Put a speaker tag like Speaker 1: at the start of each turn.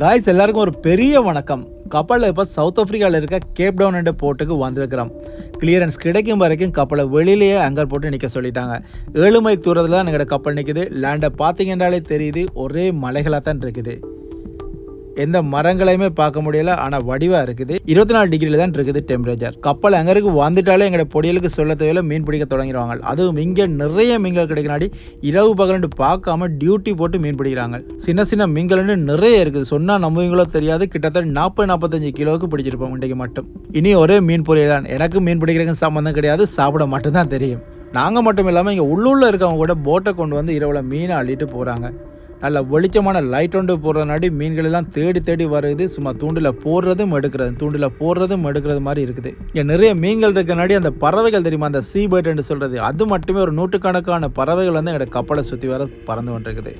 Speaker 1: Guys எல்லாருக்கும் ஒரு பெரிய வணக்கம். கப்பலில் இப்போ சவுத் ஆஃப்ரிக்காவில் இருக்க கேப் டவுன் என்ற போர்ட்டுக்கு வந்திருக்கிறோம். கிளியரன்ஸ் கிடைக்கும் வரைக்கும் கப்பலை வெளியிலேயே அங்கர் போட்டு நிற்க சொல்லிட்டாங்க. ஏழு மைல் தூரத்தில் தான் எங்களோட கப்பல் நிற்குது லேண்டை பார்த்தீங்கன்றாலே தெரியுது. ஒரே மலைகளாக தான் இருக்குது. எந்த மரங்களையுமே பார்க்க முடியல ஆனால் வடிவாக இருக்குது. இருபத்தி நாலு டிகிரியில் தான் இருக்குது டெம்பரேச்சர் கப்பல் அங்கருக்கு வந்துட்டாலே எங்களோட பொடியலுக்கு சொல்ல தேவையில்ல மீன் பிடிக்க தொடங்கிடுவாங்க. அதுவும் இங்கே நிறைய மீன்கள் கிடைக்கினாடி இரவு பகலண்டு பார்க்காம டியூட்டி போட்டு மீன் பிடிக்கிறாங்க. சின்ன சின்ன மீன்கள்னு நிறைய இருக்குது. சொன்னால் நம்புவீங்களோ தெரியாது. கிட்டத்தட்ட நாற்பது நாற்பத்தஞ்சு கிலோவுக்கு பிடிச்சிருப்போம் இன்றைக்கு மட்டும். இனி ஒரே மீன் பொரியல் தான் எனக்கு மீன் பிடிக்கிறதுக்கு சம்மந்தம் கிடையாது சாப்பிட மட்டும்தான் தெரியும். நாங்கள் மட்டும் இல்லாமல் இங்கே உள்ளூரில் இருக்கவங்க கூட போட்டை கொண்டு வந்து இரவில் மீனை அள்ளிட்டு போகிறாங்க நல்ல வெளிச்சமான லைட் ஒன்று போடுறதுனாடி மீன்கள் எல்லாம் தேடி தேடி வருது சும்மா தூண்டில் போடுறதும் எடுக்கிறது தூண்டில் போடுறதும் எடுக்கிறது மாதிரி இருக்குது. இங்கே நிறைய மீன்கள் இருக்கனாடி அந்த பறவைகள் தெரியுமா? அந்த சீ பேர்ட்னு சொல்கிறது அது மட்டுமே ஒரு நூற்றுக்கணக்கான பறவைகள் வந்து எங்களோட கப்பலை சுற்றி வர பறந்து கொண்டிருக்குது.